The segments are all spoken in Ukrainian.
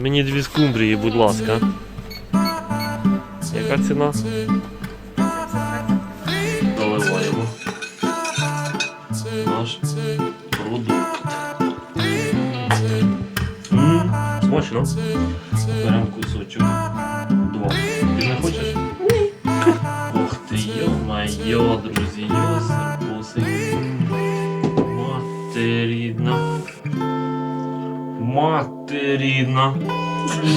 Мені дві скумбрії, будь ласка. Яка ціна? Заливаємо. Наш продукт. М, Смачно. Беремо кусочок. Два. Ти не хочеш? Ні. Ух ти, йо-майо, друзі, йосипуси. Материна. Материна.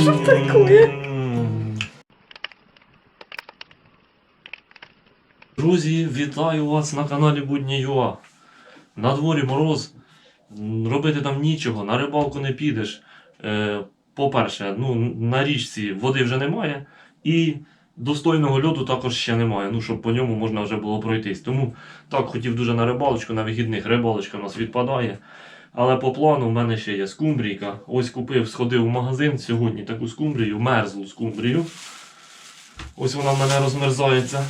Що таке? Друзі, вітаю вас на каналі Будні Юа. На дворі мороз. Робити там нічого, на рибалку не підеш. Е, по-перше, ну, на річці води вже немає, і достойного льоду також ще немає. Ну, щоб по ньому можна вже було пройтись. Тому так хотів дуже на рибалочку, на вихідних рибалочка у нас відпадає. Але по плану в мене ще є скумбрійка. Ось купив, сходив в магазин сьогодні таку скумбрію, мерзлу скумбрію. Ось вона в мене розмерзається.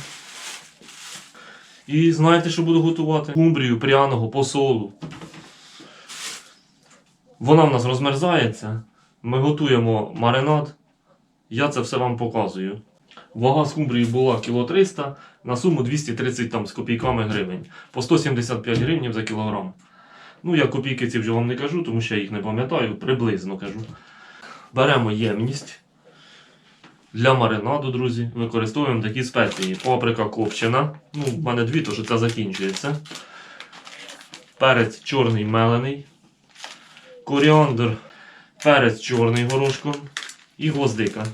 І знаєте, що буду готувати? Скумбрію пряного посолу. Вона в нас розмерзається. Ми готуємо маринад. Я це все вам показую. Вага скумбрії була кіло 300 на суму 230 там, з копійками гривень. По 175 гривень за кілограм. Ну, я копійки ці вже вам не кажу, тому що я їх не пам'ятаю, приблизно кажу. Беремо ємність. Для маринаду, друзі, використовуємо такі спеції. Паприка копчена. Ну, в мене дві, то що це закінчується. Перець чорний мелений. Коріандр, перець чорний горошком і гвоздика.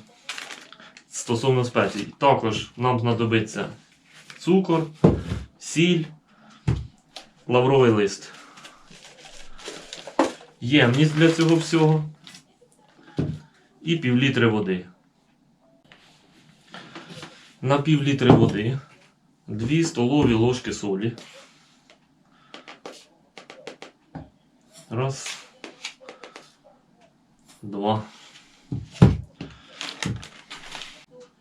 Стосовно спецій. Також нам знадобиться цукор, сіль, лавровий лист. Ємність для цього всього. І пів літри води. На пів літри води 2 столові ложки солі. Раз. Два.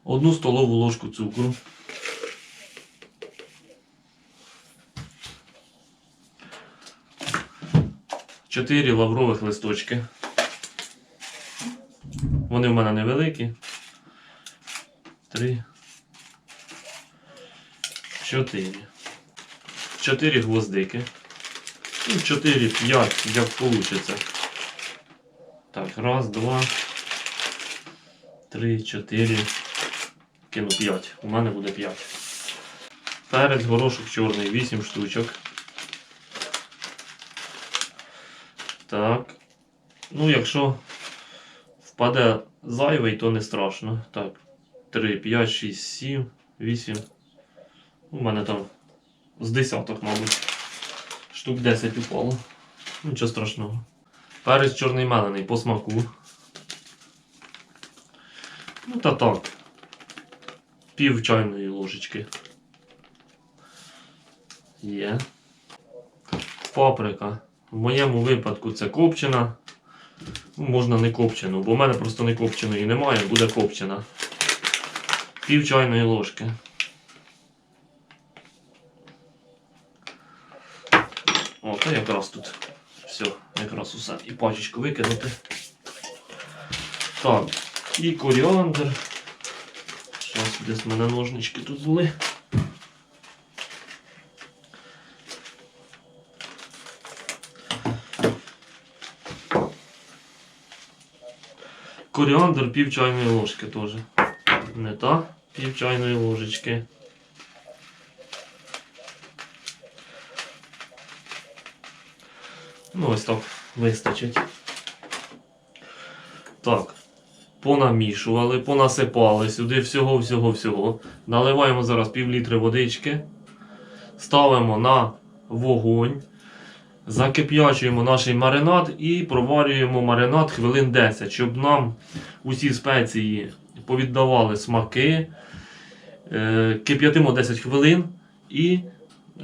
Одну столову ложку цукру. Чотири лаврових листочки. Вони в мене невеликі. Три. Чотири. Чотири гвоздики. Ну, 4, 5, як получится. Так, раз, два, три, чотири. Кину 5. У мене буде 5. Перець, горошок чорний, 8 штучок. Так. Ну, якщо впаде зайвий, то не страшно. Так. 3, 5, 6, 7, 8. У мене там з десяток, мабуть. Штук 10 упало. Нічого страшного. Перець чорний мелений по смаку. Ну та так. Пів чайної ложечки. Є. Паприка. В моєму випадку це копчена. Ну, можна не копчену, бо в мене просто не копченої немає, буде копчена. Пів чайної ложки. О, та якраз тут все, якраз усе. І пачечку викинути. Так, і коріандр. Зараз десь в мене ножнички тут були. Коріандр пів чайної ложки теж. Не та, пів чайної ложечки. Ну, ось так вистачить. Так. Понамішували, понасипали сюди всього-всього-всього. Наливаємо зараз пів літри водички. Ставимо на вогонь. Закип'ячуємо наш маринад і проварюємо маринад хвилин 10, щоб нам усі спеції повіддавали смаки. Е, Кип'ятимо 10 хвилин і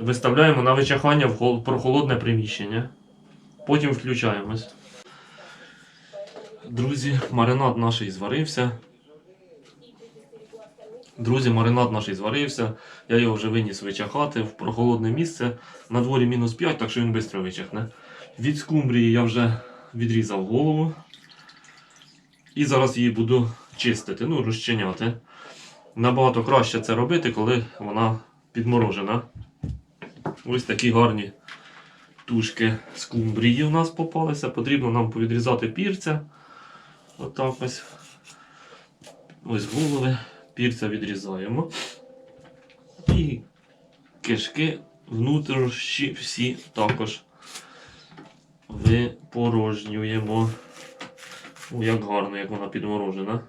виставляємо на вичахання в хол- прохолодне приміщення. Потім включаємось. Друзі, маринад наш зварився. Друзі, маринад наш зварився. Я його вже виніс вичахати в прохолодне місце. На дворі мінус 5, так що він швидко вичахне. Від скумбрії я вже відрізав голову. І зараз її буду чистити, ну, розчиняти. Набагато краще це робити, коли вона підморожена. Ось такі гарні тушки скумбрії у нас попалися. Потрібно нам повідрізати пірця. Отак ось. Ось голови. Пірця відрізаємо. І кишки внутрішні всі також випорожнюємо. О, як гарно, як вона підморожена.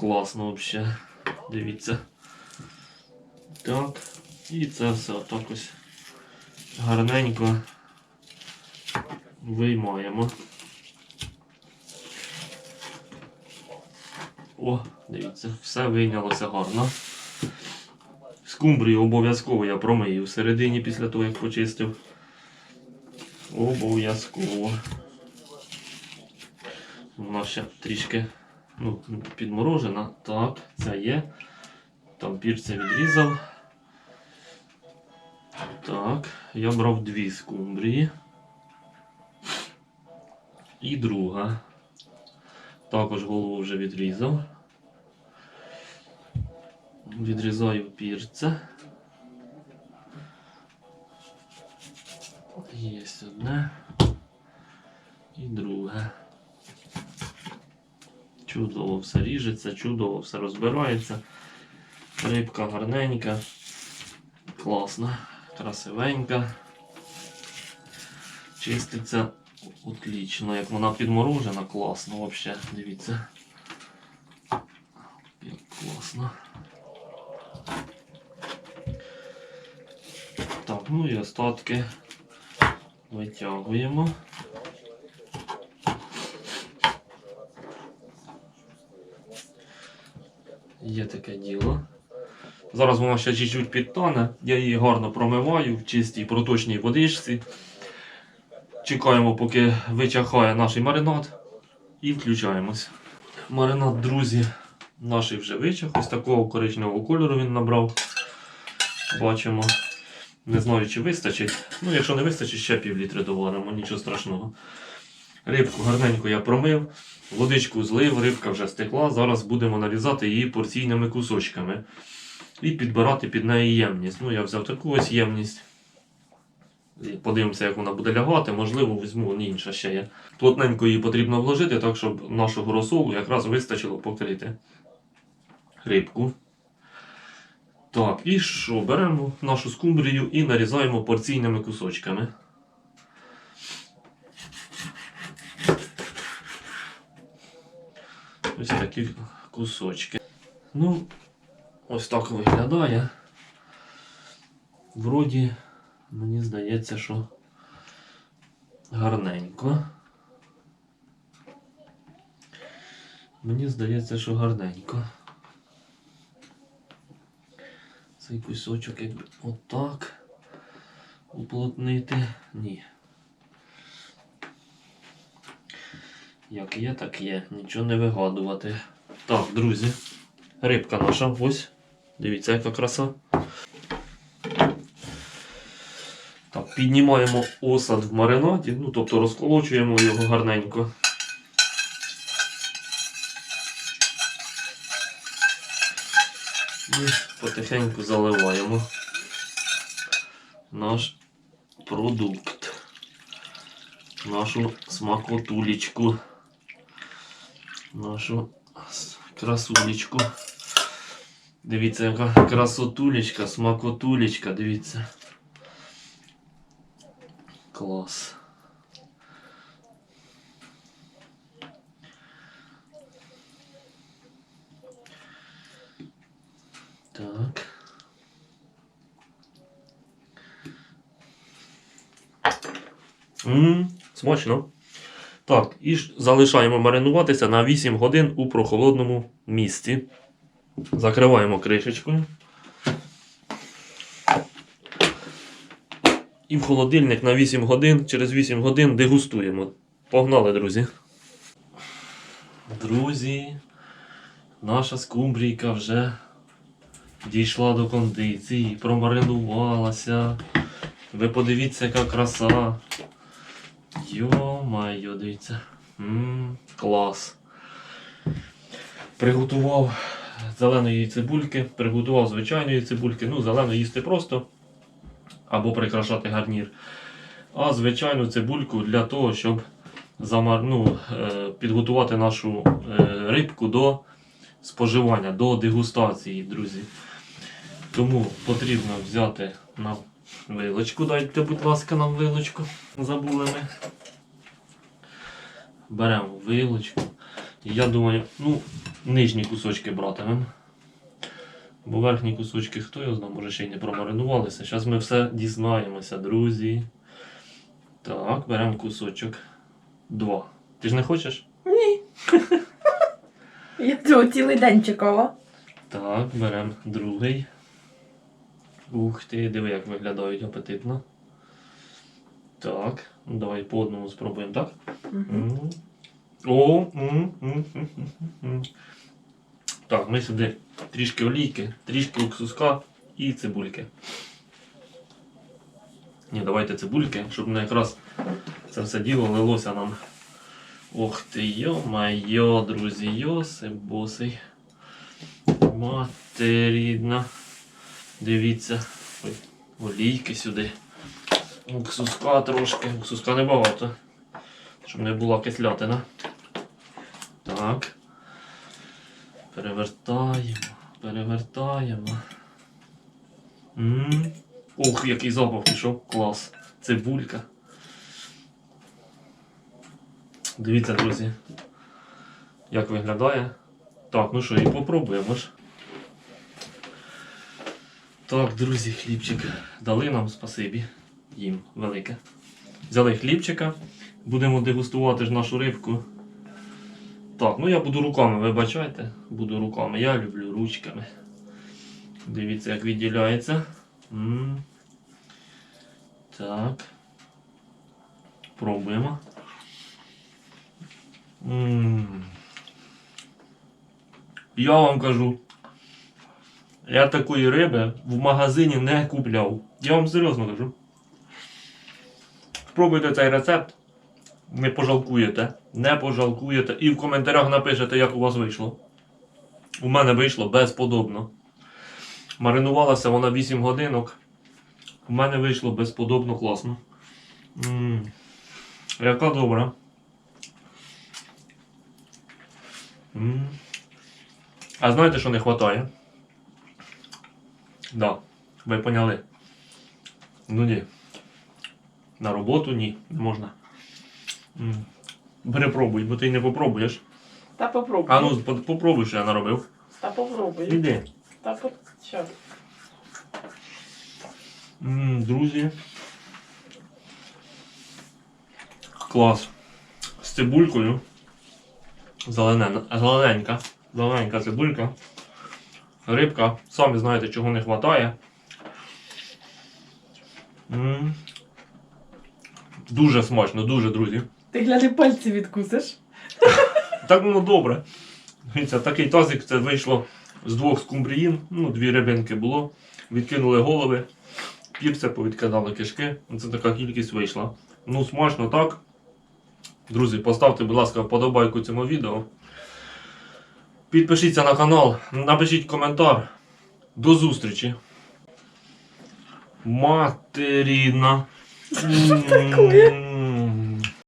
Класно взагалі. Дивіться. Так. І це все отак ось гарненько виймаємо. О, дивіться, все вийнялося гарно. Скумбрію обов'язково я промию всередині після того, як почистив. Обов'язково. Вона ще трішки ну, підморожена. Так, це є. Там пірця відрізав. Так, я брав дві скумбрії. І друга. Також голову вже відрізав. Відрізаю пірце. Є одне. І друге. Чудово все ріжеться, чудово все розбирається. Рибка гарненька, класна, красивенька. Чиститься отлично. Як вона підморожена, класно взагалі. Дивіться. Як класно. Так, ну і остатки витягуємо. Є таке діло. Зараз вона ще чуть-чуть підтане. Я її гарно промиваю в чистій проточній водичці. Чекаємо, поки вичахає наш маринад. І включаємось. Маринад, друзі, наш вже вичах. Ось такого коричневого кольору він набрав. Бачимо. Не знаю, чи вистачить. Ну, якщо не вистачить, ще пів літри доваримо, нічого страшного. Рибку гарненько я промив, водичку злив, рибка вже стекла. Зараз будемо нарізати її порційними кусочками і підбирати під неї ємність. Ну, я взяв таку ось ємність. Подивимося, як вона буде лягати. Можливо, візьму вон інша ще є. Плотненько її потрібно вложити, так щоб нашого розсолу якраз вистачило покрити рибку. Так, і що? Беремо нашу скумбрію і нарізаємо порційними кусочками. Ось такі кусочки. Ну, ось так виглядає. Вроді, мені здається, що гарненько. Мені здається, що гарненько. Цей кусочок якби отак уплотнити. Ні. Як є, так є. Нічого не вигадувати. Так, друзі. Рибка наша. Ось. Дивіться, яка краса. Так, піднімаємо осад в маринаді, ну тобто розколочуємо його гарненько. І потихеньку заливаємо наш продукт, нашу смакотулечку, нашу красулечку. Дивіться, яка красотулечка, смакотулечка, дивіться. Клас. Так. Ммм, смачно. Так, і залишаємо маринуватися на 8 годин у прохолодному місці. Закриваємо кришечкою. І в холодильник на 8 годин, через 8 годин дегустуємо. Погнали, друзі. Друзі, наша скумбрійка вже дійшла до кондиції, промаринувалася. Ви подивіться, яка краса. Йо-майо, дивіться. Ммм, клас. Приготував зеленої цибульки, приготував звичайної цибульки. Ну, зелену їсти просто або прикрашати гарнір. А звичайну цибульку для того, щоб замар... ну, е, підготувати нашу е, рибку до споживання, до дегустації, друзі. Тому потрібно взяти нам вилочку. Дайте, будь ласка, нам вилочку. Забули ми. Беремо вилочку. Я думаю, ну, нижні кусочки братимемо. Бо верхні кусочки, хто його знає, може ще й не промаринувалися. Зараз ми все дізнаємося, друзі. Так, беремо кусочок. Два. Ти ж не хочеш? Ні. Я цього цілий день чекала. Так, беремо другий. Ух ти, диви, як виглядають апетитно. Так, давай по одному спробуємо, так? М. О, м, м, м, м. Так, ми сюди трішки олійки, трішки уксуска і цибульки. Ні, давайте цибульки, щоб не якраз це все діло лилося нам. Ох ти, йо-майо, друзі, йосип босий. Мати рідна. Дивіться. Ой, олійки сюди. Уксуска трошки. Уксуска небагато. Щоб не була кислятина. Так. Перевертаємо. Перевертаємо. м Ух, який запах пішов. Клас. Цибулька. Дивіться, друзі. Як виглядає. Так, ну що, і попробуємо ж. Так, друзі, хлібчик дали нам спасибі. Їм велике. Взяли хлібчика. Будемо дегустувати ж нашу рибку. Так, ну я буду руками, вибачайте. Буду руками. Я люблю ручками. Дивіться, як відділяється. м Так. Пробуємо. м Я вам кажу, я такої риби в магазині не купляв. Я вам серйозно кажу. Спробуйте цей рецепт. Не пожалкуєте. Не пожалкуєте. І в коментарях напишете, як у вас вийшло. У мене вийшло безподобно. Маринувалася вона 8 годинок. У мене вийшло безподобно класно. м Яка добра. м А знаєте, що не вистачає? Да, ви поняли. Ну ні. На роботу ні, не можна. Перепробуй, бо ти не попробуєш. Та попробуй. А ну, по- попробуй, що я наробив. Та попробуй. Іди. Та по... Що? М, Друзі. Клас. З цибулькою. Зеленена, зелененька. Зелененька цибулька. Рибка. Самі знаєте, чого не вистачає. Дуже смачно, дуже, друзі. Ти гляди пальці відкусиш. Так воно добре. Дивіться, такий тазик це вийшло з двох скумбріїн. Ну, дві рибинки було. Відкинули голови, пірця повідкидали кишки. Це така кількість вийшла. Ну, смачно так. Друзі, поставте, будь ласка, вподобайку цьому відео. Підпишіться на канал, напишіть коментар. До зустрічі. Матеріна. Що таке?